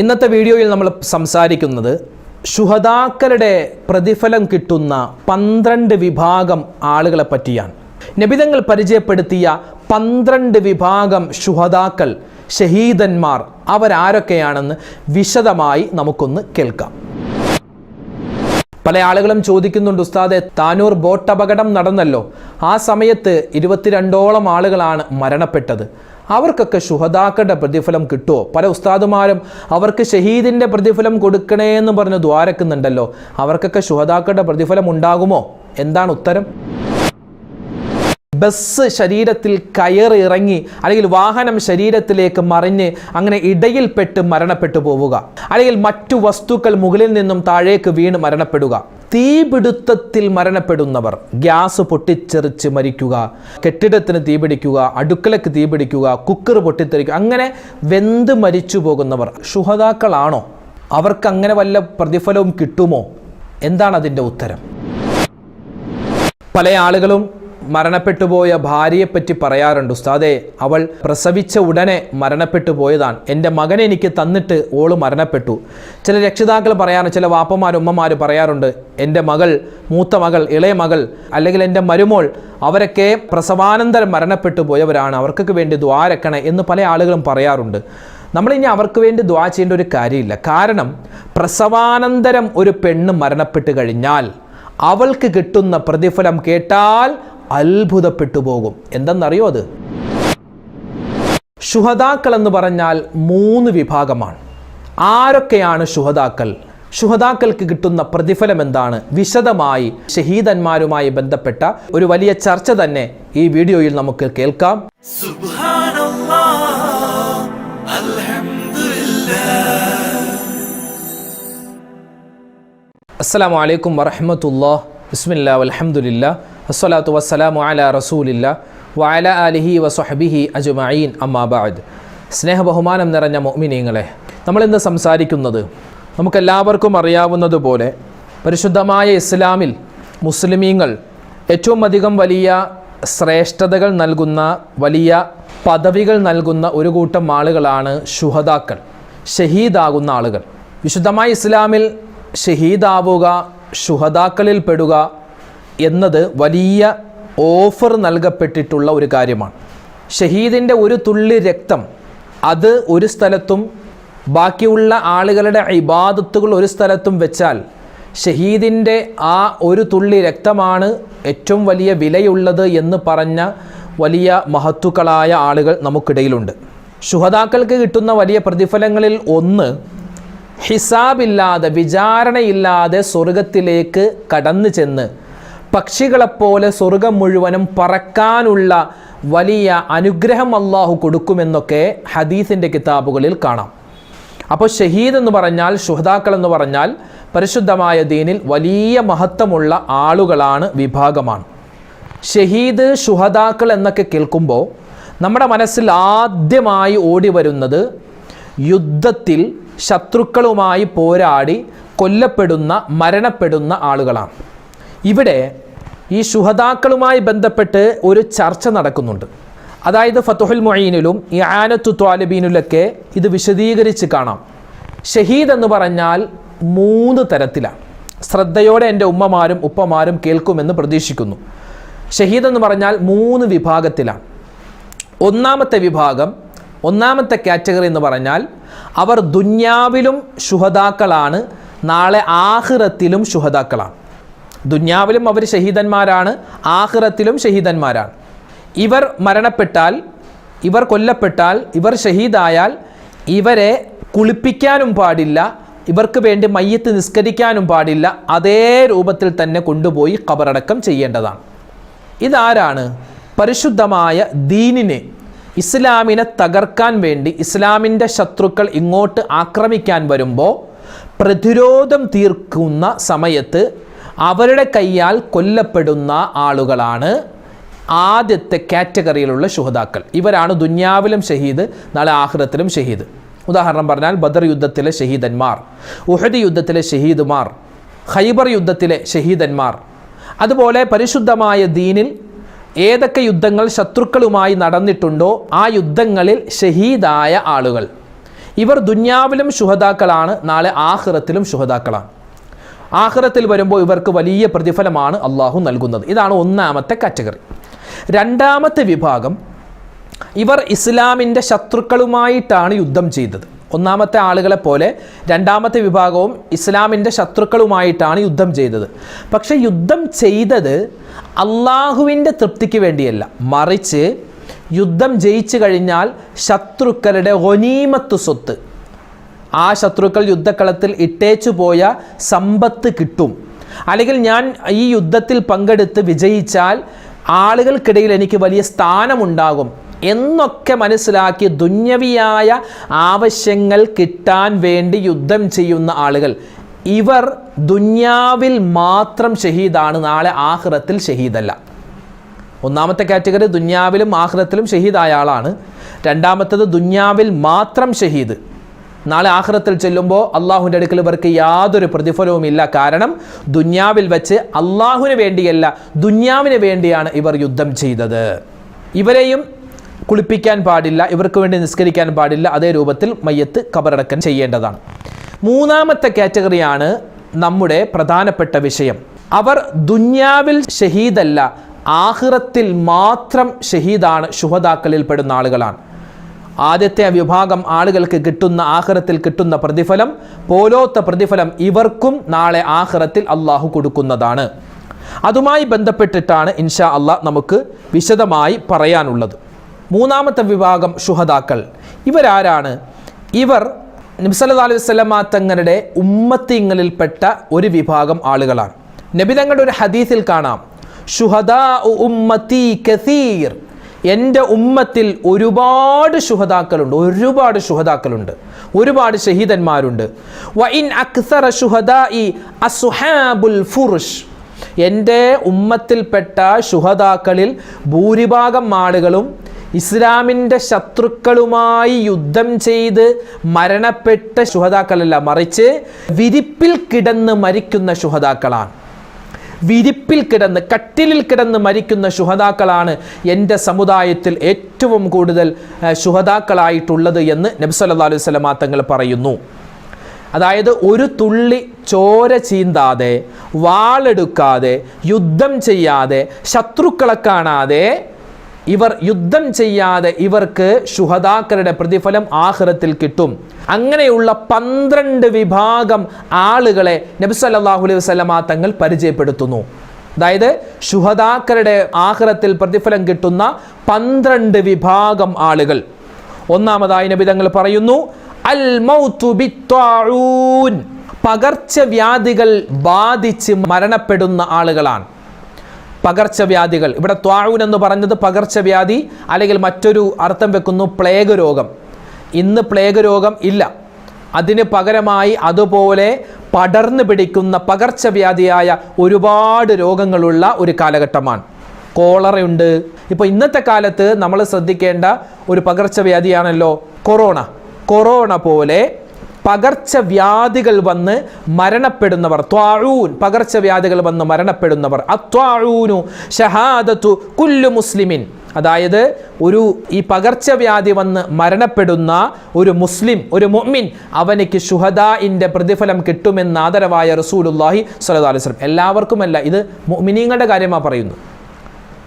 ഇന്നത്തെ വീഡിയോയിൽ നമ്മൾ സംസാരിക്കുന്നത് ശുഹദാക്കളുടെ പ്രതിഫലം കിട്ടുന്ന പന്ത്രണ്ട് വിഭാഗം ആളുകളെ പറ്റിയാണ്. നബിതങ്ങൾ പരിചയപ്പെടുത്തിയ പന്ത്രണ്ട് വിഭാഗം ശുഹദാക്കൾ ഷഹീദന്മാർ അവരാരൊക്കെയാണെന്ന് വിശദമായി നമുക്കൊന്ന് കേൾക്കാം. പല ആളുകളും ചോദിക്കുന്നുണ്ട് ഉസ്താദെ താനൂർ ബോട്ട് അപകടം നടന്നല്ലോ. ആ സമയത്ത് ഇരുപത്തിരണ്ടോളം ആളുകളാണ് മരണപ്പെട്ടത്. അവർക്കൊക്കെ ശുഹദാക്കളുടെ പ്രതിഫലം കിട്ടുമോ പല ഉസ്താദുമാരും അവർക്ക് ഷഹീദിന്റെ പ്രതിഫലം കൊടുക്കണേ എന്ന് പറഞ്ഞ് ദ്വാരക്കുന്നുണ്ടല്ലോ. അവർക്കൊക്കെ ശുഹദാക്കളുടെ പ്രതിഫലം ഉണ്ടാകുമോ? എന്താണ് ഉത്തരം? ബസ് ശരീരത്തിൽ കയറിറങ്ങി അല്ലെങ്കിൽ വാഹനം ശരീരത്തിലേക്ക് മറിഞ്ഞ് അങ്ങനെ ഇടയിൽപ്പെട്ട് മരണപ്പെട്ടു പോവുക. അല്ലെങ്കിൽ മറ്റു വസ്തുക്കൾ മുകളിൽ നിന്നും താഴേക്ക് വീണ് മരണപ്പെടുക. തീപിടുത്തത്തിൽ മരണപ്പെടുന്നവർ ഗ്യാസ് പൊട്ടിച്ചെറിച്ച് മരിക്കുക കെട്ടിടത്തിന് തീപിടിക്കുക അടുക്കളയ്ക്ക് തീപിടിക്കുക കുക്കർ പൊട്ടിത്തെറിക്കുക അങ്ങനെ വെന്ത് മരിച്ചു പോകുന്നവർ ശുഹതാക്കളാണോ അവർക്ക് അങ്ങനെ വല്ല പ്രതിഫലവും കിട്ടുമോ? എന്താണ് അതിന്റെ ഉത്തരം? പല ആളുകളും മരണപ്പെട്ടു പോയ ഭാര്യയെപ്പറ്റി പറയാറുണ്ട്. ഉസ്താദെ അവൾ പ്രസവിച്ച ഉടനെ മരണപ്പെട്ടു പോയതാണ് എന്റെ മകനെ എനിക്ക് തന്നിട്ട് ഓൾ മരണപ്പെട്ടു. ചില രക്ഷിതാക്കൾ പറയാറ് ചില വാപ്പമാരും ഉമ്മമാർ പറയാറുണ്ട് എന്റെ മകൾ മൂത്ത മകൾ ഇളയ മകൾ അല്ലെങ്കിൽ എന്റെ മരുമോൾ അവരൊക്കെ പ്രസവാനന്തരം മരണപ്പെട്ടു പോയവരാണ് അവർക്കൊക്കെ വേണ്ടി ദ്വാരക്കണേ എന്ന് പല ആളുകളും പറയാറുണ്ട്. നമ്മളിനി അവർക്ക് വേണ്ടി ദ്വാ ചെയ്യേണ്ട ഒരു കാര്യമില്ല. കാരണം പ്രസവാനന്തരം ഒരു പെണ്ണ് മരണപ്പെട്ട് കഴിഞ്ഞാൽ അവൾക്ക് കിട്ടുന്ന പ്രതിഫലം കേട്ടാൽ അത്ഭുതപ്പെട്ടു പോകും എന്തെന്നറിയോ അത്? ശുഹതാക്കൾ എന്ന് പറഞ്ഞാൽ മൂന്ന് വിഭാഗമാണ്. ആരൊക്കെയാണ് ശുഹതാക്കൾ ശുഹതാക്കൾക്ക് കിട്ടുന്ന പ്രതിഫലം എന്താണ്? വിശദമായി ഷഹീദന്മാരുമായി ബന്ധപ്പെട്ട ഒരു വലിയ ചർച്ച തന്നെ ഈ വീഡിയോയിൽ നമുക്ക് കേൾക്കാം. അസ്സലാമലൈക്കും വറഹമത്തുള്ള ബിസ്മില്ല അലഹമുല്ല അസ്സലാത്തു വസ്സലാമു അല റസൂലില്ല വഅല അലിഹി വസ്ഹബിഹി അജുമീൻ അമ്മാബാദ് സ്നേഹബഹുമാനം നിറഞ്ഞ മൊമിനീങ്ങളെ നമ്മളിന്ന് സംസാരിക്കുന്നത് നമുക്കെല്ലാവർക്കും അറിയാവുന്നതുപോലെ പരിശുദ്ധമായ ഇസ്ലാമിൽ മുസ്ലിമീങ്ങൾ ഏറ്റവും അധികം വലിയ ശ്രേഷ്ഠതകൾ നൽകുന്ന വലിയ പദവികൾ നൽകുന്ന ഒരു കൂട്ടം ആളുകളാണ് ഷുഹദാക്കൾ ഷഹീദാകുന്ന ആളുകൾ. വിശുദ്ധമായ ഇസ്ലാമിൽ ഷഹീദാവുക ശുഹദാക്കളിൽ പെടുക എന്നത് വലിയ ഓഫർ നൽകപ്പെട്ടിട്ടുള്ള ഒരു കാര്യമാണ്. ഷഹീദിന്റെ ഒരു തുള്ളി രക്തം അത് ഒരു സ്ഥലത്തും ബാക്കിയുള്ള ആളുകളുടെ ഇബാദത്തുകൾ ഒരു സ്ഥലത്തും വെച്ചാൽ ഷഹീദിന്റെ ആ ഒരു തുള്ളി രക്തമാണ് ഏറ്റവും വലിയ വിലയുള്ളത് എന്ന് പറഞ്ഞ വലിയ മഹത്തുക്കളായ ആളുകൾ നമുക്കിടയിലുണ്ട്. ശുഹതാക്കൾക്ക് കിട്ടുന്ന വലിയ പ്രതിഫലങ്ങളിൽ ഒന്ന് ഹിസാബില്ലാതെ വിചാരണയില്ലാതെ സ്വർഗത്തിലേക്ക് കടന്നു ചെന്ന് പക്ഷികളെപ്പോലെ സ്വർഗം മുഴുവനും പറക്കാനുള്ള വലിയ അനുഗ്രഹം അള്ളാഹു കൊടുക്കുമെന്നൊക്കെ ഹദീസിന്റെ കിതാബുകളിൽ കാണാം. അപ്പോൾ ഷഹീദ് എന്ന് പറഞ്ഞാൽ ഷുഹദാക്കൾ എന്ന് പറഞ്ഞാൽ പരിശുദ്ധമായ ദീനിൽ വലിയ മഹത്വമുള്ള ആളുകളാണ് വിഭാഗമാണ്. ഷഹീദ് ഷുഹദാക്കൾ എന്നൊക്കെ കേൾക്കുമ്പോൾ നമ്മുടെ മനസ്സിൽ ആദ്യമായി ഓടി വരുന്നത് യുദ്ധത്തിൽ ശത്രുക്കളുമായി പോരാടി കൊല്ലപ്പെടുന്ന മരണപ്പെടുന്ന ആളുകളാണ്. ഇവിടെ ഈ ശുഹതാക്കളുമായി ബന്ധപ്പെട്ട് ഒരു ചർച്ച നടക്കുന്നുണ്ട്. അതായത് ഫത്തുഹുൽ മൊയ്നിലും ഈ ആനത്തു ത്വാലിബീനിലൊക്കെ ഇത് വിശദീകരിച്ച് കാണാം. ഷഹീദ് എന്ന് പറഞ്ഞാൽ മൂന്ന് തരത്തിലാണ്. ശ്രദ്ധയോടെ എന്റെ ഉമ്മമാരും ഉപ്പമാരും കേൾക്കുമെന്ന് പ്രതീക്ഷിക്കുന്നു. ഷഹീദ് എന്ന് പറഞ്ഞാൽ മൂന്ന് വിഭാഗത്തിലാണ്. ഒന്നാമത്തെ വിഭാഗം ഒന്നാമത്തെ കാറ്റഗറി എന്ന് പറഞ്ഞാൽ അവർ ദുന്യാവിലും ശുഹതാക്കളാണ് നാളെ ആഹ്റത്തിലും ശുഹതാക്കളാണ് ദുന്യാവിലും അവർ ഷഹീദന്മാരാണ് ആഹ്റത്തിലും ഷഹീദന്മാരാണ്. ഇവർ മരണപ്പെട്ടാൽ ഇവർ കൊല്ലപ്പെട്ടാൽ ഇവർ ഷഹീദായാൽ ഇവരെ കുളിപ്പിക്കാനും പാടില്ല ഇവർക്ക് വേണ്ടി മയ്യത്ത് നിസ്കരിക്കാനും പാടില്ല അതേ രൂപത്തിൽ തന്നെ കൊണ്ടുപോയി ഖബറടക്കം ചെയ്യേണ്ടതാണ്. ഇതാരാണ് പരിശുദ്ധമായ ദീനിനെ ഇസ്ലാമിനെ തകർക്കാൻ വേണ്ടി ഇസ്ലാമിന്റെ ശത്രുക്കൾ ഇങ്ങോട്ട് ആക്രമിക്കാൻ വരുമ്പോൾ പ്രതിരോധം തീർക്കുന്ന സമയത്ത് അവരുടെ കൈയാൽ കൊല്ലപ്പെടുന്ന ആളുകളാണ് ആദ്യത്തെ കാറ്റഗറിയിലുള്ള ശുഹതാക്കൾ ഇവരാണ് ദുന്യാവിലും ഷഹീദ് നാളെ ആഹ്റത്തിലും ഷഹീദ്. ഉദാഹരണം പറഞ്ഞാൽ ബദർ യുദ്ധത്തിലെ ഷഹീദന്മാർ ഉഹദ് യുദ്ധത്തിലെ ഷഹീദുമാർ ഖൈബർ യുദ്ധത്തിലെ ഷഹീദന്മാർ. അതുപോലെ പരിശുദ്ധമായ ദീനിൽ ഏതൊക്കെ യുദ്ധങ്ങൾ ശത്രുക്കളുമായി നടന്നിട്ടുണ്ടോ ആ യുദ്ധങ്ങളിൽ ഷഹീദായ ആളുകൾ. ഇവർ ദുന്യാവിലും ശുഹതാക്കളാണ് നാളെ ആഹ്റത്തിലും ശുഹതാക്കളാണ് ആഹ്റത്തിൽ വരുമ്പോൾ ഇവർക്ക് വലിയ പ്രതിഫലമാണ് അള്ളാഹു നൽകുന്നത്. ഇതാണ് ഒന്നാമത്തെ കാറ്റഗറി. രണ്ടാമത്തെ വിഭാഗം ഇവർ ഇസ്ലാമിന്റെ ശത്രുക്കളുമായിട്ടാണ് യുദ്ധം ചെയ്തത്. ഒന്നാമത്തെ ആളുകളെ പോലെ രണ്ടാമത്തെ വിഭാഗവും ഇസ്ലാമിന്റെ ശത്രുക്കളുമായിട്ടാണ് യുദ്ധം ചെയ്തത്. പക്ഷേ യുദ്ധം ചെയ്തത് അള്ളാഹുവിന്റെ തൃപ്തിക്ക് വേണ്ടിയല്ല. മറിച്ച് യുദ്ധം ജയിച്ചു കഴിഞ്ഞാൽ ശത്രുക്കളുടെ ഒനീമത്ത് സ്വത്ത്. ആ ശത്രുക്കൾ യുദ്ധക്കളത്തിൽ ഇട്ടേച്ചു പോയ സമ്പത്ത് കിട്ടും. അല്ലെങ്കിൽ ഞാൻ ഈ യുദ്ധത്തിൽ പങ്കെടുത്ത് വിജയിച്ചാൽ ആളുകൾക്കിടയിൽ എനിക്ക് വലിയ സ്ഥാനമുണ്ടാകും. എന്നൊക്കെ മനസ്സിലാക്കി ദുന്യവിയായ ആവശ്യങ്ങൾ കിട്ടാൻ വേണ്ടി യുദ്ധം ചെയ്യുന്ന ആളുകൾ. ഇവർ ദുന്യാവിൽ മാത്രം ഷഹീദാണ് നാളെ ആഹ്റത്തിൽ ഷഹീദല്ല. ഒന്നാമത്തെ കാറ്റഗറി ദുന്യാവിലും ആഹ്റത്തിലും ഷഹീദായ ആളാണ്. രണ്ടാമത്തത് ദുന്യാവിൽ മാത്രം ഷഹീദ്. നാളെ ആഹ്റത്തിൽ ചെല്ലുമ്പോൾ അള്ളാഹുവിന്റെ അടുക്കൽ ഇവർക്ക് യാതൊരു പ്രതിഫലവുമില്ല. കാരണം ദുന്യാവിൽ വെച്ച് അള്ളാഹുവിന് വേണ്ടിയല്ല ദുന്യാവിന് വേണ്ടിയാണ് ഇവർ യുദ്ധം ചെയ്തത്. ഇവരെയും കുളിപ്പിക്കാൻ പാടില്ല ഇവർക്ക് വേണ്ടി നിസ്കരിക്കാൻ പാടില്ല അതേ രൂപത്തിൽ മയ്യത്ത് കബറടക്കം ചെയ്യേണ്ടതാണ്. മൂന്നാമത്തെ കാറ്റഗറിയാണ് നമ്മുടെ പ്രധാനപ്പെട്ട വിഷയം. അവർ ദുന്യാവിൽ ഷഹീദല്ല ആഹിറത്തിൽ മാത്രം ഷഹീദാണ് ശുഹതാക്കളിൽ പെടുന്ന ആളുകളാണ്. ആദ്യത്തെ വിഭാഗം ആളുകൾക്ക് കിട്ടുന്ന ആഹ്റത്തിൽ കിട്ടുന്ന പ്രതിഫലം പോലോത്ത പ്രതിഫലം ഇവർക്കും നാളെ ആഹ്റത്തിൽ അള്ളാഹു കൊടുക്കുന്നതാണ്. അതുമായി ബന്ധപ്പെട്ടിട്ടാണ് ഇൻഷാ അള്ളാഹ് നമുക്ക് വിശദമായി പറയാനുള്ളത്. മൂന്നാമത്തെ വിഭാഗം ഷുഹദാക്കൾ. ഇവരാരാണ്? ഇവർ നബ്സല്ലാ അലൈഹി തങ്ങളുടെ ഉമ്മത്തിങ്ങളിൽപ്പെട്ട ഒരു വിഭാഗം ആളുകളാണ്. നബി തങ്ങളുടെ ഒരു ഹദീസിൽ കാണാം. ഷുഹദാ ഉമ്മത്തി കസീർ. എന്റെ ഉമ്മത്തിൽ ഒരുപാട് ശുഹതാക്കളുണ്ട് ഒരുപാട് ശുഹതാക്കളുണ്ട് ഒരുപാട് ഷഹീദന്മാരുണ്ട്. വ ഇൻ അക്സറ അസുഹാബുൽ ഫുറുഷ് എന്റെ ഉമ്മത്തിൽപ്പെട്ട ശുഹതാക്കളിൽ ഭൂരിഭാഗം ആളുകളും ഇസ്ലാമിന്റെ ശത്രുക്കളുമായി യുദ്ധം ചെയ്ത് മരണപ്പെട്ട ശുഹതാക്കളല്ല മറിച്ച് വിരിപ്പിൽ കിടന്ന് മരിക്കുന്ന ശുഹതാക്കളാണ് വിരിപ്പിൽ കിടന്ന് കട്ടിലിൽ കിടന്ന് മരിക്കുന്ന ശുഹതാക്കളാണ് എന്റെ സമുദായത്തിൽ ഏറ്റവും കൂടുതൽ ശുഹതാക്കളായിട്ടുള്ളത് എന്ന് നബ്സല്ലാ അലൈഹി സ്വലമാ തങ്ങൾ പറയുന്നു. അതായത് ഒരു തുള്ളി ചോര ചീന്താതെ വാളെടുക്കാതെ യുദ്ധം ചെയ്യാതെ ശത്രുക്കളെ കാണാതെ ഇവർ യുദ്ധം ചെയ്യാതെ ഇവർക്ക് ശുഹദാക്കളുടെ പ്രതിഫലം ആഹ്റത്തിൽ കിട്ടും. അങ്ങനെയുള്ള പന്ത്രണ്ട് വിഭാഗം ആളുകളെ നബ്സല്ലാഹു അലൈഹി വസല്ലമ തങ്ങൾ പരിചയപ്പെടുത്തുന്നു. അതായത് ശുഹദാക്കളുടെ ആഹ്റത്തിൽ പ്രതിഫലം കിട്ടുന്ന പന്ത്രണ്ട് വിഭാഗം ആളുകൾ. ഒന്നാമതായി നബി തങ്ങൾ പറയുന്നു അൽ മൗതു ബിത്വാഊൻ പകർച്ചവ്യാധികൾ ബാധിച്ച് മരണപ്പെടുന്ന ആളുകളാണ്. പകർച്ചവ്യാധികൾ. ഇവിടെ ത്വാഴൂൻ എന്ന് പറഞ്ഞത് പകർച്ചവ്യാധി അല്ലെങ്കിൽ മറ്റൊരു അർത്ഥം വെക്കുന്നു പ്ലേഗ് രോഗം ഇന്ന് പ്ലേഗ് രോഗം ഇല്ല. അതിന് പകരമായി അതുപോലെ പടർന്നു പിടിക്കുന്ന പകർച്ചവ്യാധിയായ ഒരുപാട് രോഗങ്ങളുള്ള ഒരു കാലഘട്ടമാണ്. കോളറയുണ്ട്. ഇപ്പോൾ ഇന്നത്തെ കാലത്ത് നമ്മൾ ശ്രദ്ധിക്കേണ്ട ഒരു പകർച്ചവ്യാധിയാണല്ലോ കൊറോണ. കൊറോണ പോലെ പകർച്ചവ്യാധികൾ വന്ന് മരണപ്പെടുന്നവർ. ത്വാഴൂൻ പകർച്ചവ്യാധികൾ വന്ന് മരണപ്പെടുന്നവർ. അത്വാഴൂനു ഷഹാദത്തു കുല്ലു മുസ്ലിമിൻ. അതായത് ഒരു ഈ പകർച്ചവ്യാധി വന്ന് മരണപ്പെടുന്ന ഒരു മുസ്ലിം ഒരു മൊമ്മിൻ അവനിക്ക് ഷുഹദാഇന്റെ പ്രതിഫലം കിട്ടുമെന്ന് ആദരവായ റസൂലുല്ലാഹി സ്വല്ലല്ലാഹു അലൈഹി എല്ലാവർക്കുമല്ല ഇത് മൊമിനീങ്ങളുടെ കാര്യമാണ് പറയുന്നത്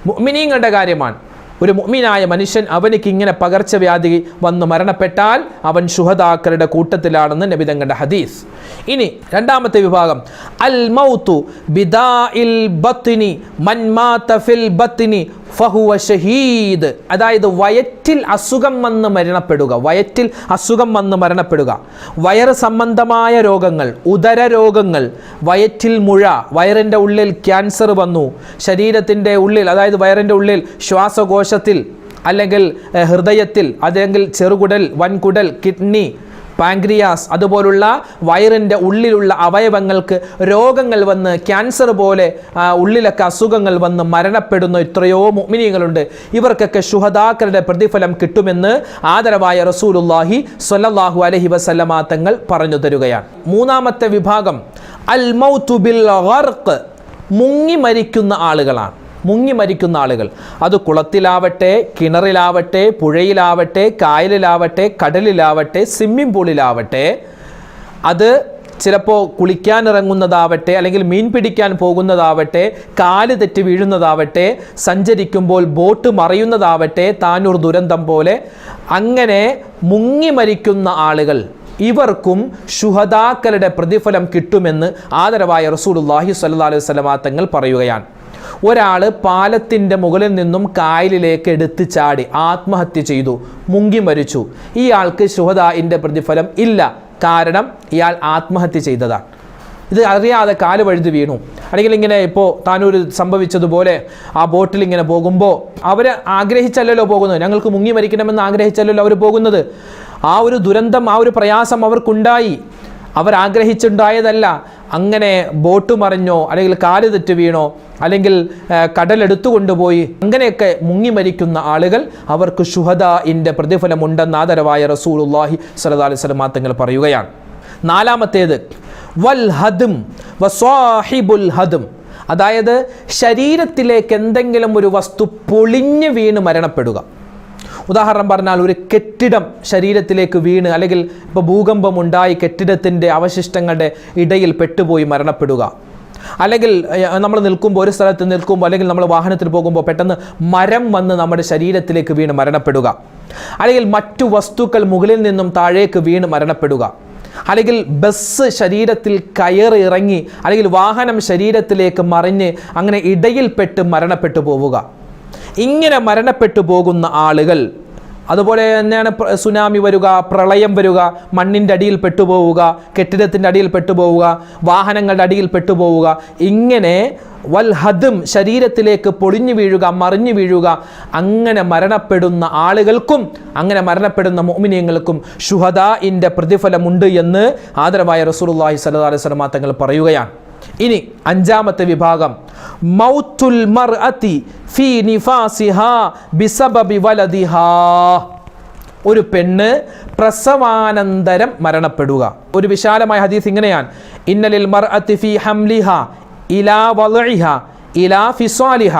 മൊമിനീങ്ങളുടെ കാര്യമാണ്. ഒരു മുഅ്മിനായ മനുഷ്യൻ അവനിക്ക് ഇങ്ങനെ പകർച്ചവ്യാധി വന്ന് മരണപ്പെട്ടാൽ അവൻ ശുഹദാക്കളുടെ കൂട്ടത്തിലാണെന്ന് നബിതങ്ങളുടെ ഹദീസ്. ഇനി രണ്ടാമത്തെ വിഭാഗം. അൽ മൗത്തു ബിദാ ഇൽ ബത്തിനി മൻമാ തഫിൽ ബത്നി ഫഹുവ ഷഹീദ്. അതായത് വയറ്റിൽ അസുഖം വന്ന് മരണപ്പെടുക. വയറ്റിൽ അസുഖം വന്ന് മരണപ്പെടുക. വയറ് സംബന്ധമായ രോഗങ്ങൾ ഉദര രോഗങ്ങൾ വയറ്റിൽ മുഴ വയറിന്റെ ഉള്ളിൽ ക്യാൻസർ വന്നു ശരീരത്തിന്റെ ഉള്ളിൽ അതായത് വയറിന്റെ ഉള്ളിൽ ശ്വാസകോശത്തിൽ അല്ലെങ്കിൽ ഹൃദയത്തിൽ അല്ലെങ്കിൽ ചെറുകുടൽ വൻകുടൽ കിഡ്നി പാങ്ക്രിയാസ് അതുപോലുള്ള വയറിന്റെ ഉള്ളിലുള്ള അവയവങ്ങൾക്ക് രോഗങ്ങൾ വന്ന് ക്യാൻസർ പോലെ ഉള്ളിലൊക്കെ അസുഖങ്ങൾ വന്ന് മരണപ്പെടുന്ന എത്രയോ മുഅ്മിനീങ്ങളുണ്ട്. ഇവർക്കൊക്കെ ശുഹദാക്കളുടെ പ്രതിഫലം കിട്ടുമെന്ന് ആദരവായ റസൂലുല്ലാഹി സ്വല്ലല്ലാഹു അലൈഹി വസല്ലമ തങ്ങൾ പറഞ്ഞു തരുകയാണ്. മൂന്നാമത്തെ വിഭാഗം അൽ മൗതു ബിൽ മുങ്ങി മരിക്കുന്ന ആളുകളാണ്. മുങ്ങി മരിക്കുന്ന ആളുകൾ. അത് കുളത്തിലാവട്ടെ കിണറിലാവട്ടെ പുഴയിലാവട്ടെ കായലിലാവട്ടെ കടലിലാവട്ടെ സ്വിമ്മിംഗ് പൂളിലാവട്ടെ അത് ചിലപ്പോൾ കുളിക്കാനിറങ്ങുന്നതാവട്ടെ അല്ലെങ്കിൽ മീൻ പിടിക്കാൻ പോകുന്നതാവട്ടെ കാൽ തെറ്റി വീഴുന്നതാവട്ടെ സഞ്ചരിക്കുമ്പോൾ ബോട്ട് മറയുന്നതാവട്ടെ താനൂർ ദുരന്തം പോലെ അങ്ങനെ മുങ്ങി മരിക്കുന്ന ആളുകൾ ഇവർക്കും ശുഹദാക്കളുടെ പ്രതിഫലം കിട്ടുമെന്ന് ആദരവായ റസൂലുള്ളാഹി സ്വല്ലല്ലാഹി അലൈഹി വസല്ലമ തങ്ങൾ പറയുകയാണ്. ഒരാൾ പാലത്തിന്റെ മുകളിൽ നിന്നും കായലിലേക്ക് എടുത്ത് ചാടി ആത്മഹത്യ ചെയ്തു മുങ്ങി മരിച്ചു. ഇയാൾക്ക് ശുഹദായിന്റെ പ്രതിഫലം ഇല്ല. കാരണം ഇയാൾ ആത്മഹത്യ ചെയ്തതാണ്. ഇത് അറിയാതെ കാൽ വഴുതി വീണു. അല്ലെങ്കിൽ ഇങ്ങനെ ഇപ്പോൾ താനൊരു സംഭവിച്ചതുപോലെ ആ ബോട്ടിൽ ഇങ്ങനെ പോകുമ്പോൾ അവർ ആഗ്രഹിച്ചല്ലല്ലോ പോകുന്നത്. ഞങ്ങൾക്ക് മുങ്ങി മരിക്കണമെന്ന് ആഗ്രഹിച്ചല്ലല്ലോ അവർ പോകുന്നത്. ആ ഒരു ദുരന്തം ആ ഒരു പ്രയാസം അവർക്കുണ്ടായി. അവർ ആഗ്രഹിച്ചുണ്ടായതല്ല. അങ്ങനെ ബോട്ട് മറിഞ്ഞോ അല്ലെങ്കിൽ കാൽ തെറ്റ് വീണോ അല്ലെങ്കിൽ കടലെടുത്തുകൊണ്ടുപോയി കടലെടുത്തു കൊണ്ടുപോയി അങ്ങനെയൊക്കെ മുങ്ങി മരിക്കുന്ന ആളുകൾ അവർക്ക് ഷുഹദ ഇന്റെ പ്രതിഫലമുണ്ടെന്ന് ആദരവായ റസൂലുള്ളാഹി സ്വല്ലല്ലാഹി അലൈഹി വസല്ലം തങ്ങൾ പറയുകയാണ്. നാലാമത്തേത് വൽ ഹദും വസ്വാഹിബുൽ ഹദും. അതായത് ശരീരത്തിലേക്ക് എന്തെങ്കിലും ഒരു വസ്തു പൊളിഞ്ഞ് വീണ് മരണപ്പെടുക. ഉദാഹരണം പറഞ്ഞാൽ ഒരു കെട്ടിടം ശരീരത്തിലേക്ക് വീണ് അല്ലെങ്കിൽ ഇപ്പോൾ ഭൂകമ്പം ഉണ്ടായി കെട്ടിടത്തിന്റെ അവശിഷ്ടങ്ങളുടെ ഇടയിൽ പെട്ടുപോയി മരണപ്പെടുക. അല്ലെങ്കിൽ നമ്മൾ നിൽക്കുമ്പോൾ ഒരു സ്ഥലത്ത് നിൽക്കുമ്പോൾ അല്ലെങ്കിൽ നമ്മൾ വാഹനത്തിൽ പോകുമ്പോൾ പെട്ടെന്ന് മരം വന്ന് നമ്മുടെ ശരീരത്തിലേക്ക് വീണ് മരണപ്പെടുക. അല്ലെങ്കിൽ മറ്റു വസ്തുക്കൾ മുകളിൽ നിന്നും താഴേക്ക് വീണ് മരണപ്പെടുക. അല്ലെങ്കിൽ ബസ് ശരീരത്തിൽ കയറി ഇറങ്ങി അല്ലെങ്കിൽ വാഹനം ശരീരത്തിലേക്ക് മറിഞ്ഞ് അങ്ങനെ ഇടയിൽപ്പെട്ട് മരണപ്പെട്ടു പോവുക. ഇങ്ങനെ മരണപ്പെട്ടു പോകുന്ന ആളുകൾ. അതുപോലെ തന്നെയാണ് സുനാമി വരിക പ്രളയം വരിക മണ്ണിന്റെ അടിയിൽ പെട്ടുപോവുക കെട്ടിടത്തിന്റെ അടിയിൽ പെട്ടുപോവുക വാഹനങ്ങളുടെ അടിയിൽ പെട്ടുപോവുക. ഇങ്ങനെ വൽഹദും ശരീരത്തിലേക്ക് പൊളിഞ്ഞു വീഴുക മറിഞ്ഞു വീഴുക അങ്ങനെ മരണപ്പെടുന്ന ആളുകൾക്കും അങ്ങനെ മരണപ്പെടുന്ന മോമിനിയങ്ങൾക്കും ഷുഹദ ഇന്റെ പ്രതിഫലമുണ്ട് എന്ന് ആദരവായ റസൂലുള്ളാഹി സ്വല്ലല്ലാഹി അലൈഹി വസല്ലം തങ്ങൾ പറയുകയാണ്. ഇനി അഞ്ചാമത്തെ വിഭാഗം. മൗത്തുൽ മർഅതി ഫീ നിഫാസിഹാ ബിസബബി വലദിഹാ. ഒരു പെണ്ണ് പ്രസവാനന്തരം മരണപ്പെടുക. ഒരു വിശാലമായ ഹദീസ് ഇങ്ങനെയാണ്. ഇന്നലിൽ മർഅത്തി ഫീ ഹംലിഹ ഇലാ വലഇഹ ഇലാ ഫിസ്വാലിഹ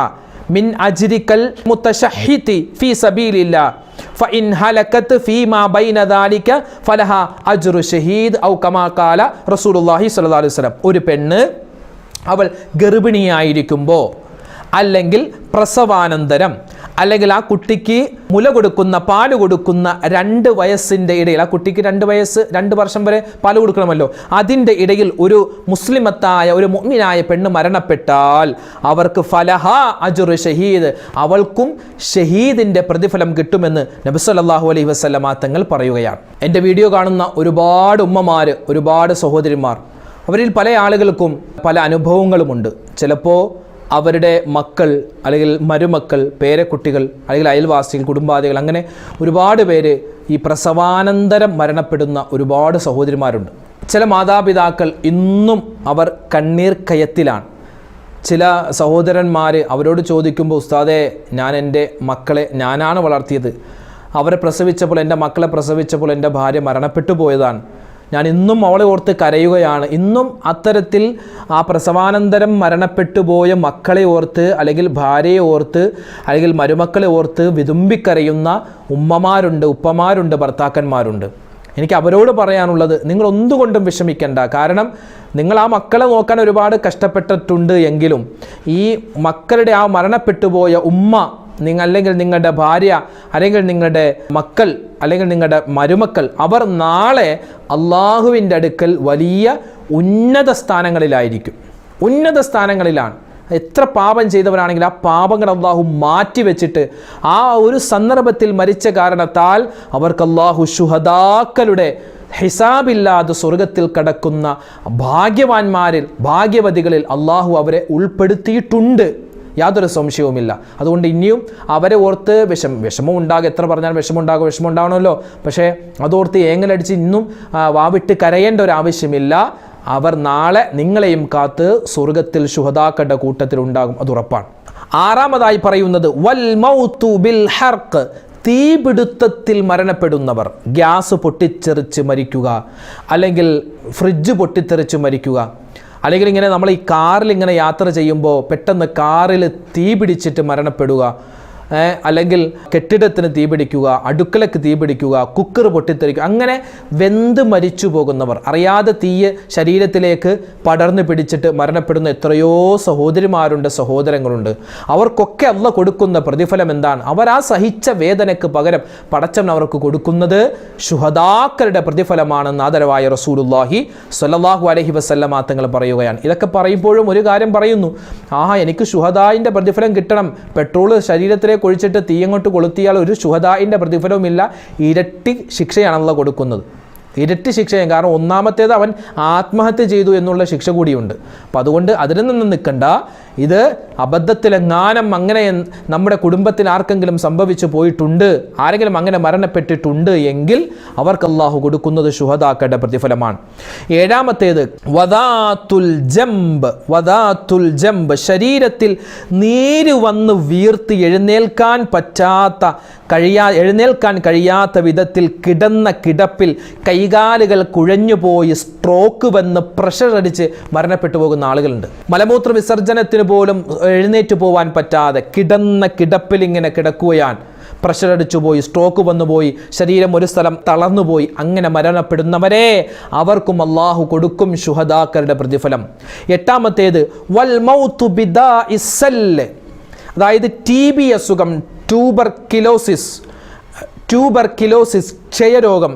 മിൻ അജ്രിക്കൽ മുത്തശഹിതി ഫീ സബീലില്ലാ. ഒരു പെണ്ണ് അവൾ ഗർഭിണിയായിരിക്കുമ്പോൾ അല്ലെങ്കിൽ പ്രസവാനന്തരം അല്ലെങ്കിൽ ആ കുട്ടിക്ക് മുല കൊടുക്കുന്ന പാൽ കൊടുക്കുന്ന രണ്ട് വയസ്സിന്റെ ഇടയിൽ ആ കുട്ടിക്ക് രണ്ട് വയസ്സ് രണ്ട് വർഷം വരെ പാൽ കൊടുക്കണമല്ലോ. അതിന്റെ ഇടയിൽ ഒരു മുസ്ലിമത്തായ ഒരു മുഅ്മിനായ പെണ്ണ് മരണപ്പെട്ടാൽ അവർക്ക് ഫലഹ അജുർ ഷഹീദ് അവൾക്കും ഷഹീദിന്റെ പ്രതിഫലം കിട്ടുമെന്ന് നബി സല്ലല്ലാഹു അലൈഹി വസല്ലമ തങ്ങൾ പറയുകയാണ്. എന്റെ വീഡിയോ കാണുന്ന ഒരുപാട് ഉമ്മമാർ ഒരുപാട് സഹോദരിമാർ അവരിൽ പല ആളുകൾക്കും പല അനുഭവങ്ങളുമുണ്ട്. ചിലപ്പോൾ അവരുടെ മക്കൾ അല്ലെങ്കിൽ മരുമക്കൾ പേരക്കുട്ടികൾ അല്ലെങ്കിൽ അയൽവാസികൾ കുടുംബാദികൾ അങ്ങനെ ഒരുപാട് പേര് ഈ പ്രസവാനന്തരം മരണപ്പെടുന്ന ഒരുപാട് സഹോദരിമാരുണ്ട്. ചില മാതാപിതാക്കൾ ഇന്നും അവർ കണ്ണീർ കയത്തിലാണ്. ചില സഹോദരന്മാർ അവരോട് ചോദിക്കുമ്പോൾ ഉസ്താദെ ഞാൻ എന്റെ മക്കളെ ഞാനാണ് വളർത്തിയത്. അവരെ പ്രസവിച്ചപ്പോൾ എന്റെ മക്കളെ പ്രസവിച്ചപ്പോൾ എന്റെ ഭാര്യ മരണപ്പെട്ടു പോയതാണ്. ഞാൻ ഇന്നും അവളെ ഓർത്ത് കരയുകയാണ്. ഇന്നും അത്തരത്തിൽ ആ പ്രസവാനന്തരം മരണപ്പെട്ടു പോയ മക്കളെ ഓർത്ത് അല്ലെങ്കിൽ ഭാര്യയെ ഓർത്ത് അല്ലെങ്കിൽ മരുമക്കളെ ഓർത്ത് വിതുമ്പിക്കരയുന്ന ഉമ്മമാരുണ്ട് ഉപ്പമാരുണ്ട് ഭർത്താക്കന്മാരുണ്ട്. എനിക്ക് അവരോട് പറയാനുള്ളത് നിങ്ങൾ ഒന്നുകൊണ്ടും വിഷമിക്കേണ്ട. കാരണം നിങ്ങൾ ആ മക്കളെ നോക്കാൻ ഒരുപാട് കഷ്ടപ്പെട്ടിട്ടുണ്ട് എങ്കിലും ഈ മക്കളുടെ ആ മരണപ്പെട്ടുപോയ ഉമ്മ നിങ്ങൾ അല്ലെങ്കിൽ നിങ്ങളുടെ ഭാര്യ അല്ലെങ്കിൽ നിങ്ങളുടെ മക്കൾ അല്ലെങ്കിൽ നിങ്ങളുടെ മരുമക്കൾ അവർ നാളെ അള്ളാഹുവിന്റെ അടുക്കൽ വലിയ ഉന്നത സ്ഥാനങ്ങളിലായിരിക്കും. ഉന്നത സ്ഥാനങ്ങളിലാണ്. എത്ര പാപം ചെയ്തവരാണെങ്കിൽ ആ പാപങ്ങൾ അള്ളാഹു മാറ്റി വെച്ചിട്ട് ആ ഒരു സന്ദർഭത്തിൽ മരിച്ച കാരണത്താൽ അവർക്ക് അള്ളാഹു ശുഹദാക്കളുടെ ഹിസാബില്ലാതെ സ്വർഗത്തിൽ കടക്കുന്ന ഭാഗ്യവാന്മാരിൽ ഭാഗ്യവതികളിൽ അള്ളാഹു അവരെ ഉൾപ്പെടുത്തിയിട്ടുണ്ട്. യാതൊരു സംശയവുമില്ല. അതുകൊണ്ട് ഇനിയും അവരെ ഓർത്ത് വിഷം വിഷമം ഉണ്ടാകും. എത്ര പറഞ്ഞാൽ വിഷമം ഉണ്ടാകും വിഷമം ഉണ്ടാവണമല്ലോ. പക്ഷേ അതോർത്ത് ഏങ്ങലടിച്ച് ഇന്നും വാവിട്ട് കരയേണ്ട ഒരു ആവശ്യമില്ല. അവർ നാളെ നിങ്ങളെയും കാത്ത് സ്വർഗത്തിൽ ശുഹതാക്കളുടെ കൂട്ടത്തിൽ ഉണ്ടാകും. അത് ഉറപ്പാണ്. ആറാമതായി പറയുന്നത് വൽ മൗത്തു ബിൽ ഹർക്ക് തീപിടുത്തത്തിൽ മരണപ്പെടുന്നവർ ഗ്യാസ് പൊട്ടിത്തെറിച്ച് മരിക്കുക അല്ലെങ്കിൽ ഫ്രിഡ്ജ് പൊട്ടിത്തെറിച്ച് മരിക്കുക. അല്ലെങ്കിൽ ഇങ്ങനെ നമ്മൾ ഈ കാറിൽ ഇങ്ങനെ യാത്ര ചെയ്യുമ്പോൾ പെട്ടെന്ന് കാറിൽ തീ പിടിച്ചിട്ട് മരണപ്പെടുക. അല്ലെങ്കിൽ കെട്ടിടത്തിന് തീപിടിക്കുക അടുക്കളയ്ക്ക് തീ പിടിക്കുക കുക്കർ പൊട്ടിത്തെറിക്കുക അങ്ങനെ വെന്ത് മരിച്ചു പോകുന്നവർ അറിയാതെ തീയ് ശരീരത്തിലേക്ക് പടർന്നു പിടിച്ചിട്ട് മരണപ്പെടുന്ന എത്രയോ സഹോദരിമാരുണ്ട് സഹോദരങ്ങളുണ്ട്. അവർക്കൊക്കെ അല്ല കൊടുക്കുന്ന പ്രതിഫലം എന്താണ്? അവർ ആ സഹിച്ച വേദനയ്ക്ക് പകരം പടച്ചവൻ അവർക്ക് കൊടുക്കുന്നത് ശുഹദാക്കളുടെ പ്രതിഫലമാണെന്ന് ആദരവായ റസൂലുല്ലാഹി സ്വല്ലല്ലാഹു അലൈഹി വസല്ലമ തങ്ങൾ പറയുകയാണ്. ഇതൊക്കെ പറയുമ്പോഴും ഒരു കാര്യം പറയുന്നു. ആഹാ എനിക്ക് ശുഹദായിന്റെ പ്രതിഫലം കിട്ടണം. പെട്രോൾ ശരീരത്തിലേക്ക് ഒഴിച്ചിട്ട് തീയങ്ങോട്ട് കൊളുത്തിയാൽ ഒരു ശുഹദായിന്റെ പ്രതിഫലവുമില്ല. ഇരട്ടി ശിക്ഷയാണല്ലോ കൊടുക്കുന്നത്. ഇരട്ടി ശിക്ഷയും. കാരണം ഒന്നാമത്തേത് അവൻ ആത്മഹത്യ ചെയ്തു എന്നുള്ള ശിക്ഷ കൂടിയുണ്ട്. അപ്പം അതുകൊണ്ട് അതിൽ നിന്ന് നിൽക്കണ്ട. ഇത് അബദ്ധത്തിലെങ്ങാനും അങ്ങനെ നമ്മുടെ കുടുംബത്തിൽ ആർക്കെങ്കിലും സംഭവിച്ചു പോയിട്ടുണ്ട് ആരെങ്കിലും അങ്ങനെ മരണപ്പെട്ടിട്ടുണ്ട് എങ്കിൽ അവർക്ക് അള്ളാഹു കൊടുക്കുന്നത് ശുഹദാക്കളുടെ പ്രതിഫലമാണ്. ഏഴാമത്തേത് വദാത്തുൽ ജംബ് വദാത്തുൽ ജംബ് ശരീരത്തിൽ നീര് വന്ന് വീർത്ത് എഴുന്നേൽക്കാൻ പറ്റാത്ത കഴിയാ എഴുന്നേൽക്കാൻ കഴിയാത്ത വിധത്തിൽ കിടന്ന കിടപ്പിൽ കൈകാലുകൾ കുഴഞ്ഞുപോയി സ്ട്രോക്ക് വന്ന് പ്രഷർ അടിച്ച് മരണപ്പെട്ടു പോകുന്ന ആളുകളുണ്ട്. മലമൂത്ര വിസർജനത്തിന് പോലും എഴുന്നേറ്റ് പോവാൻ പറ്റാതെ കിടന്ന കിടപ്പിൽ ഇങ്ങനെ കിടക്കുകയാണ്. പ്രഷർ അടിച്ചു പോയി സ്ട്രോക്ക് വന്നുപോയി ശരീരം ഒരു സ്ഥലം തളർന്നുപോയി അങ്ങനെ മരണപ്പെടുന്നവരെ അവർക്കും അള്ളാഹു കൊടുക്കും ശുഹദാക്കരുടെ പ്രതിഫലം. എട്ടാമത്തേത് വൽ മൗത്തു അതായത് ടി ബി അസുഖം ട്യൂബർ കിലോസിസ് ട്യൂബർ കിലോസിസ് ക്ഷയരോഗം.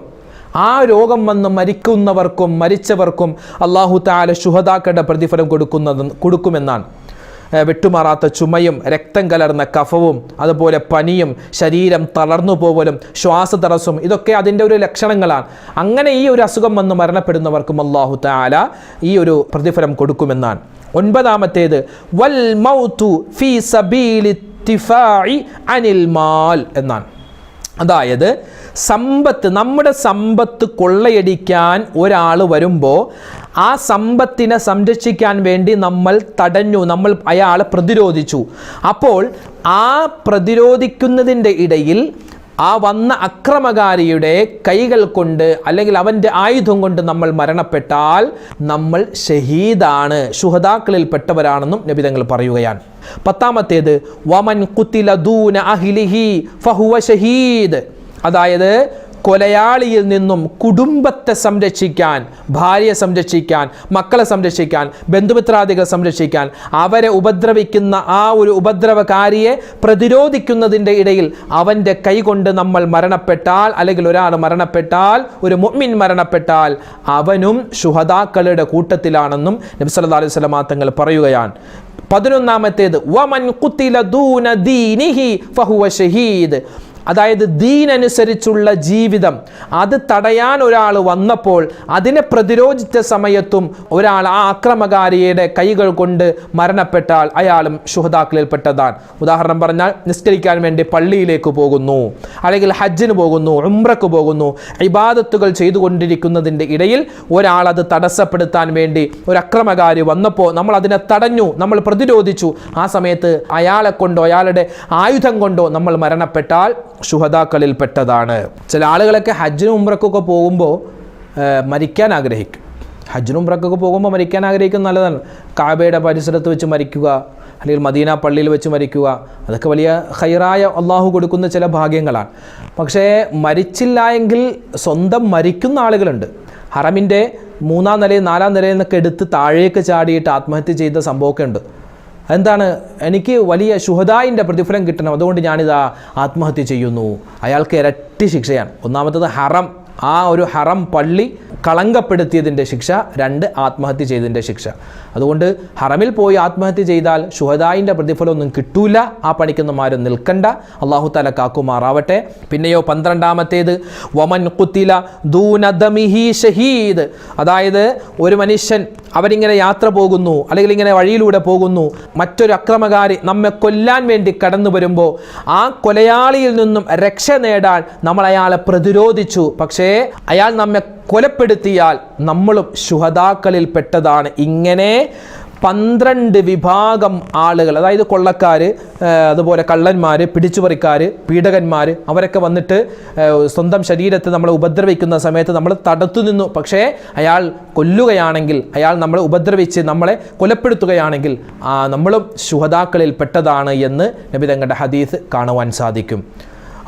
ആ രോഗം വന്ന് മരിക്കുന്നവർക്കും മരിച്ചവർക്കും അള്ളാഹു താല ശുഹദാക്കളുടെ പ്രതിഫലം കൊടുക്കുന്നത് കൊടുക്കുമെന്നാണ്. വിട്ടുമാറാത്ത ചുമയും രക്തം കലർന്ന കഫവും അതുപോലെ പനിയും ശരീരം തളർന്നു പോവലും ശ്വാസതടസ്സം ഇതൊക്കെ അതിന്റെ ഒരു ലക്ഷണങ്ങളാണ്. അങ്ങനെ ഈ ഒരു അസുഖം വന്ന് മരണപ്പെടുന്നവർക്കും അള്ളാഹു താല ഈ ഒരു പ്രതിഫലം കൊടുക്കുമെന്നാണ്. ഒൻപതാമത്തേത് വൽ മൗതു ഫീ സബീലി അനിൽ മാൽ എന്നാണ്. അതായത് സമ്പത്ത് നമ്മുടെ സമ്പത്ത് കൊള്ളയടിക്കാൻ ഒരാൾ വരുമ്പോൾ ആ സമ്പത്തിനെ സംരക്ഷിക്കാൻ വേണ്ടി നമ്മൾ തടഞ്ഞു നമ്മൾ അയാളെ പ്രതിരോധിച്ചു. അപ്പോൾ ആ പ്രതിരോധിക്കുന്നതിന്റെ ഇടയിൽ ആ വന്ന അക്രമകാരിയുടെ കൈകൾ കൊണ്ട് അല്ലെങ്കിൽ അവന്റെ ആയുധം കൊണ്ട് നമ്മൾ മരണപ്പെട്ടാൽ നമ്മൾ ഷഹീദാണ് ശുഹദാക്കളിൽപ്പെട്ടവരാണെന്നും നബിതങ്ങൾ പറയുകയാണ്. പത്താമത്തേത് വമൻ കുത്തില ദൂന അഹിലിഹി ഫഹുവ ഷഹീദ്. അതായത് കൊലയാളിയിൽ നിന്നും കുടുംബത്തെ സംരക്ഷിക്കാൻ ഭാര്യയെ സംരക്ഷിക്കാൻ മക്കളെ സംരക്ഷിക്കാൻ ബന്ധുമിത്രാദികളെ സംരക്ഷിക്കാൻ അവരെ ഉപദ്രവിക്കുന്ന ആ ഒരു ഉപദ്രവകാരിയെ പ്രതിരോധിക്കുന്നതിന്റെ ഇടയിൽ അവന്റെ കൈകൊണ്ട് നമ്മൾ മരണപ്പെട്ടാൽ അല്ലെങ്കിൽ ഒരാൾ മരണപ്പെട്ടാൽ ഒരു മുഅ്മിൻ മരണപ്പെട്ടാൽ അവനും ശുഹദാക്കളുടെ കൂട്ടത്തിലാണെന്നും നബ്സല്ലാ അലൈഹി വസല്ലം തങ്ങൾ പറയുകയാണ്. പതിനൊന്നാമത്തേത് വമൻ ഷഹീദ്. അതായത് ദീനനുസരിച്ചുള്ള ജീവിതം. അത് തടയാൻ ഒരാൾ വന്നപ്പോൾ അതിനെ പ്രതിരോധിച്ച സമയത്തും ഒരാൾ ആ അക്രമകാരിയുടെ കൈകൾ കൊണ്ട് മരണപ്പെട്ടാൽ അയാളും ശുഹതാക്കളിൽപ്പെട്ടതാണ് ഉദാഹരണം പറഞ്ഞാൽ നിസ്കരിക്കാൻ വേണ്ടി പള്ളിയിലേക്ക് പോകുന്നു അല്ലെങ്കിൽ ഹജ്ജിന് പോകുന്നു ഉംറക്ക് പോകുന്നു ഇബാദത്തുകൾ ചെയ്തുകൊണ്ടിരിക്കുന്നതിന്റെ ഇടയിൽ ഒരാൾ അത് തടസ്സപ്പെടുത്താൻ വേണ്ടി ഒരു അക്രമകാരി വന്നപ്പോൾ നമ്മൾ അതിനെ തടഞ്ഞു നമ്മൾ പ്രതിരോധിച്ചു. ആ സമയത്ത് അയാളെ കൊണ്ടോ അയാളുടെ ആയുധം കൊണ്ടോ നമ്മൾ മരണപ്പെട്ടാൽ ശുഹതാക്കളിൽ പെട്ടതാണ്. ചില ആളുകളൊക്കെ ഹജ്ജിനും ഉംറക്കൊക്കെ പോകുമ്പോൾ മരിക്കാൻ ആഗ്രഹിക്കും. ഹജ്ജിനും ഉംറക്കൊക്കെ പോകുമ്പോൾ മരിക്കാൻ ആഗ്രഹിക്കുന്നത് നല്ലതാണ്. കാബയുടെ പരിസരത്ത് വെച്ച് മരിക്കുക അല്ലെങ്കിൽ മദീന പള്ളിയിൽ വെച്ച് മരിക്കുക അതൊക്കെ വലിയ ഹൈറായ അള്ളാഹു കൊടുക്കുന്ന ചില ഭാഗ്യങ്ങളാണ്. പക്ഷേ മരിച്ചില്ല എങ്കിൽ സ്വന്തം മരിക്കുന്ന ആളുകളുണ്ട്. ഹറമിന്റെ മൂന്നാം നിലയിൽ നാലാം നിലയിൽ നിന്നൊക്കെ എടുത്ത് താഴേക്ക് ചാടിയിട്ട് ആത്മഹത്യ ചെയ്ത സംഭവമൊക്കെ ഉണ്ട്. എന്താണ്? എനിക്ക് വലിയ ശുഹദായിന്റെ പ്രതിഫലം കിട്ടണം. അതുകൊണ്ട് ഞാനിതാ ആത്മഹത്യ ചെയ്യുന്നു. അയാൾക്ക് ഇരട്ടി ശിക്ഷയാണ്. ഒന്നാമത്തത് ഹറം. ആ ഒരു ഹറം പള്ളി കളങ്കപ്പെടുത്തിയതിന്റെ ശിക്ഷ രണ്ട് ആത്മഹത്യ ചെയ്തതിന്റെ ശിക്ഷ. അതുകൊണ്ട് ഹറമിൽ പോയി ആത്മഹത്യ ചെയ്താൽ ഷുഹദായിന്റെ പ്രതിഫലമൊന്നും കിട്ടൂല. ആ പണിക്കൊന്നും ആരും നിൽക്കണ്ട. അള്ളാഹു തല കാക്കുമാറാവട്ടെ. പിന്നെയോ പന്ത്രണ്ടാമത്തേത് വമൻ കുത്തില ദൂനദമിഹി ഷഹീദ്. അതായത് ഒരു മനുഷ്യൻ അവരിങ്ങനെ യാത്ര പോകുന്നു അല്ലെങ്കിൽ ഇങ്ങനെ വഴിയിലൂടെ പോകുന്നു മറ്റൊരു അക്രമകാരി നമ്മെ കൊല്ലാൻ വേണ്ടി കടന്നു വരുമ്പോൾ ആ കൊലയാളിയിൽ നിന്നും രക്ഷ നേടാൻ നമ്മൾ അയാളെ പ്രതിരോധിച്ചു. പക്ഷേ അയാൾ നമ്മെ കൊലപ്പെടുത്തിയാൽ നമ്മളും ശുഹദാക്കളിൽ പെട്ടതാണ് ഇങ്ങനെ പന്ത്രണ്ട് വിഭാഗം ആളുകൾ അതായത് കൊള്ളക്കാർ അതുപോലെ കള്ളന്മാർ പിടിച്ചുപറിക്കാർ പീഡകന്മാർ അവരൊക്കെ വന്നിട്ട് സ്വന്തം ശരീരത്തെ നമ്മളെ ഉപദ്രവിക്കുന്ന സമയത്ത് നമ്മൾ തടുത്തു നിന്നു. പക്ഷേ അയാൾ കൊല്ലുകയാണെങ്കിൽ അയാൾ നമ്മളെ ഉപദ്രവിച്ച് നമ്മളെ കൊലപ്പെടുത്തുകയാണെങ്കിൽ നമ്മളും ശുഹതാക്കളിൽ പെട്ടതാണ് എന്ന് നബി തങ്ങളുടെ ഹദീസ് കാണുവാൻ സാധിക്കും.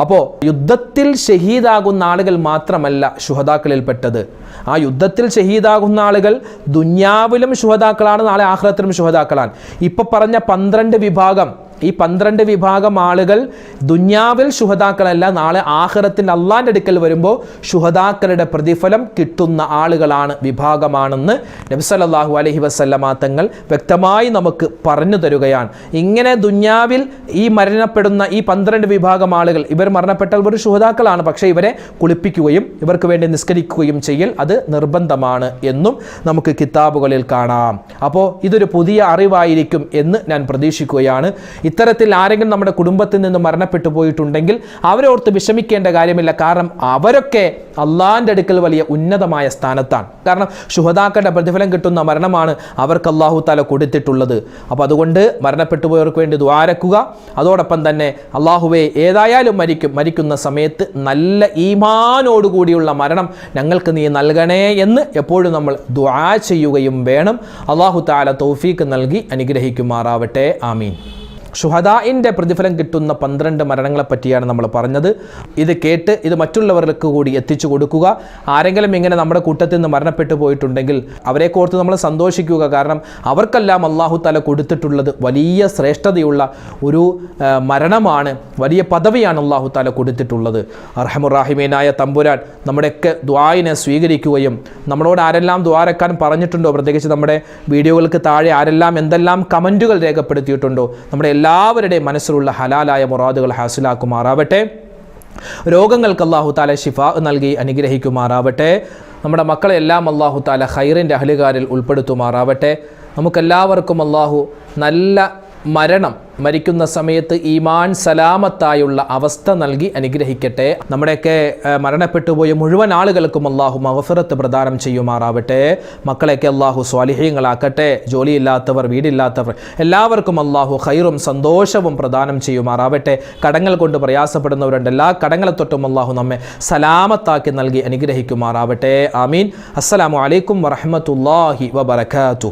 അപ്പോൾ യുദ്ധത്തിൽ ഷഹീദാകുന്ന ആളുകൾ മാത്രമല്ല ശുഹതാക്കളിൽപ്പെട്ടത് ആ യുദ്ധത്തിൽ ഷഹീദാകുന്ന ആളുകൾ ദുന്യാവിലും ശുഹതാക്കളാണ് നാളെ ആഹ്ലത്തിലും ശുഹതാക്കളാണ് ഇപ്പൊ പറഞ്ഞ പന്ത്രണ്ട് വിഭാഗം ഈ പന്ത്രണ്ട് വിഭാഗം ആളുകൾ ദുന്യാവിൽ ശുഹതാക്കളല്ല നാളെ ആഹ്റത്തിന്റെ അള്ളാന്റെ അടുക്കൽ വരുമ്പോൾ ശുഹതാക്കളുടെ പ്രതിഫലം കിട്ടുന്ന ആളുകളാണ് വിഭാഗമാണെന്ന് നബ്സലല്ലാഹു അലഹി വസല്ലമാ തങ്ങൾ വ്യക്തമായി നമുക്ക് പറഞ്ഞു തരുകയാണ്. ഇങ്ങനെ ദുന്യാവിൽ ഈ മരണപ്പെടുന്ന ഈ പന്ത്രണ്ട് വിഭാഗം ആളുകൾ ഇവർ മരണപ്പെട്ടാൽ ഒരു ശുഹതാക്കളാണ് പക്ഷേ ഇവരെ കുളിപ്പിക്കുകയും ഇവർക്ക് വേണ്ടി നിസ്കരിക്കുകയും ചെയ്യൽ അത് നിർബന്ധമാണ് എന്നും നമുക്ക് കിതാബുകളിൽ കാണാം. അപ്പോൾ ഇതൊരു പുതിയ അറിവായിരിക്കും എന്ന് ഞാൻ പ്രതീക്ഷിക്കുകയാണ്. ഇത്തരത്തിൽ ആരെങ്കിലും നമ്മുടെ കുടുംബത്തിൽ നിന്ന് മരണപ്പെട്ടു പോയിട്ടുണ്ടെങ്കിൽ അവരെ ഓർത്ത് വിഷമിക്കേണ്ട കാര്യമില്ല. കാരണം അവരൊക്കെ അള്ളാഹിന്റെ അടുക്കൽ വലിയ ഉന്നതമായ സ്ഥാനത്താണ്. കാരണം ശുഹതാക്കളുടെ പ്രതിഫലം കിട്ടുന്ന മരണമാണ് അവർക്ക് അള്ളാഹു താല കൊടുത്തിട്ടുള്ളത്. അപ്പോൾ അതുകൊണ്ട് മരണപ്പെട്ടു പോയവർക്ക് വേണ്ടി ദ്വാരക്കുക അതോടൊപ്പം തന്നെ അള്ളാഹുവെ ഏതായാലും മരിക്കും മരിക്കുന്ന സമയത്ത് നല്ല ഈമാനോടുകൂടിയുള്ള മരണം ഞങ്ങൾക്ക് നീ നൽകണേ എന്ന് എപ്പോഴും നമ്മൾ ദ്വാ ചെയ്യുകയും വേണം. അള്ളാഹു താല തൗഫീക്ക് നൽകി അനുഗ്രഹിക്കുമാറാവട്ടെ. ആമീൻ. ഷുഹദായിന്റെ പ്രതിഫലം കിട്ടുന്ന പന്ത്രണ്ട് മരണങ്ങളെ പറ്റിയാണ് നമ്മൾ പറഞ്ഞത്. ഇത് കേട്ട് ഇത് മറ്റുള്ളവർക്ക് കൂടി എത്തിച്ചു കൊടുക്കുക. ആരെങ്കിലും ഇങ്ങനെ നമ്മുടെ കൂട്ടത്തിൽ നിന്ന് മരണപ്പെട്ടു പോയിട്ടുണ്ടെങ്കിൽ അവരെ കോർത്ത് നമ്മൾ സന്തോഷിക്കുക. കാരണം അവർക്കെല്ലാം അള്ളാഹു തല കൊടുത്തിട്ടുള്ളത് വലിയ ശ്രേഷ്ഠതയുള്ള ഒരു മരണമാണ് വലിയ പദവിയാണ് അള്ളാഹു തല കൊടുത്തിട്ടുള്ളത്. അർഹമുറാഹിമീനായ തമ്പുരാൻ നമ്മുടെയൊക്കെ ദ്വായിനെ സ്വീകരിക്കുകയും നമ്മളോട് ആരെല്ലാം ദ്വാരക്കാൻ പറഞ്ഞിട്ടുണ്ടോ? പ്രത്യേകിച്ച് നമ്മുടെ വീഡിയോകൾക്ക് താഴെ ആരെല്ലാം എന്തെല്ലാം കമന്റുകൾ രേഖപ്പെടുത്തിയിട്ടുണ്ടോ? നമ്മുടെ എല്ലാവരുടെയും മനസ്സിലുള്ള ഹലാലായ മുറാദുകൾ ഹാസിലാക്കുമാറാവട്ടെ. രോഗങ്ങൾക്ക് അള്ളാഹു താല ഷിഫ നൽകി അനുഗ്രഹിക്കുമാറാവട്ടെ. നമ്മുടെ മക്കളെല്ലാം അള്ളാഹു താല ഹൈറിന്റെ അഹലുകാരിൽ ഉൾപ്പെടുത്തുമാറാവട്ടെ. നമുക്കെല്ലാവർക്കും അള്ളാഹു നല്ല മരണം മരിക്കുന്ന സമയത്ത് ഈമാൻ സലാമത്തായുള്ള അവസ്ഥ നൽകി അനുഗ്രഹിക്കട്ടെ. നമ്മുടെയൊക്കെ മരണപ്പെട്ടുപോയ മുഴുവൻ ആളുകൾക്കും അള്ളാഹു മഹഫിറത്ത് പ്രദാനം ചെയ്യുമാറാവട്ടെ. മക്കളെയൊക്കെ അള്ളാഹു സ്വാലിഹ്യങ്ങളാക്കട്ടെ ജോലിയില്ലാത്തവർ വീടില്ലാത്തവർ എല്ലാവർക്കും അള്ളാഹു ഹൈറും സന്തോഷവും പ്രദാനം ചെയ്യുമാറാവട്ടെ. കടങ്ങൾ കൊണ്ട് പ്രയാസപ്പെടുന്നവരുണ്ട്. എല്ലാ കടങ്ങളെ തൊട്ടും അള്ളാഹു നമ്മെ സലാമത്താക്കി നൽകി അനുഗ്രഹിക്കുമാറാവട്ടെ. ആമീൻ. അസ്സലാമു അലൈക്കും വറഹമത്തല്ലാഹി വബർക്കാത്തു